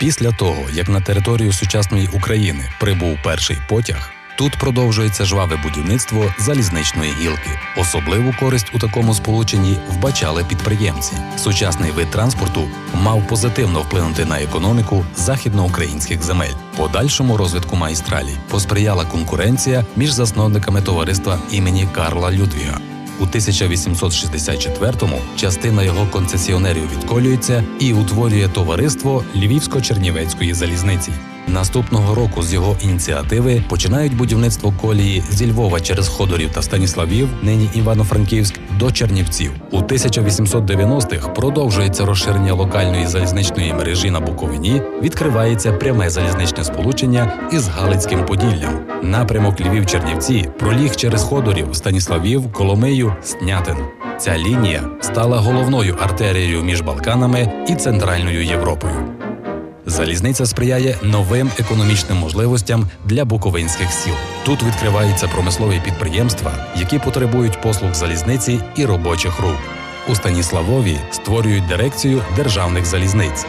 Після того, як на територію сучасної України прибув перший потяг, тут продовжується жваве будівництво залізничної гілки. Особливу користь у такому сполученні вбачали підприємці. Сучасний вид транспорту мав позитивно вплинути на економіку західноукраїнських земель. Подальшому розвитку майстралі посприяла конкуренція між засновниками товариства імені Карла Людвіга. У 1864-му частина його концесіонерів відколюється і утворює товариство Львівсько-Чернівецької залізниці. Наступного року з його ініціативи починають будівництво колії зі Львова через Ходорів та Станіславів, нині Івано-Франківськ, до Чернівців. У 1890-х продовжується розширення локальної залізничної мережі на Буковині. Відкривається пряме залізничне сполучення із Галицьким Поділлям. Напрямок Львів-Чернівці проліг через Ходорів, Станіславів, Коломию, Снятин. Ця лінія стала головною артерією між Балканами і Центральною Європою. Залізниця сприяє новим економічним можливостям для буковинських сіл. Тут відкриваються промислові підприємства, які потребують послуг залізниці і робочих рук. У Станіславові створюють дирекцію державних залізниць.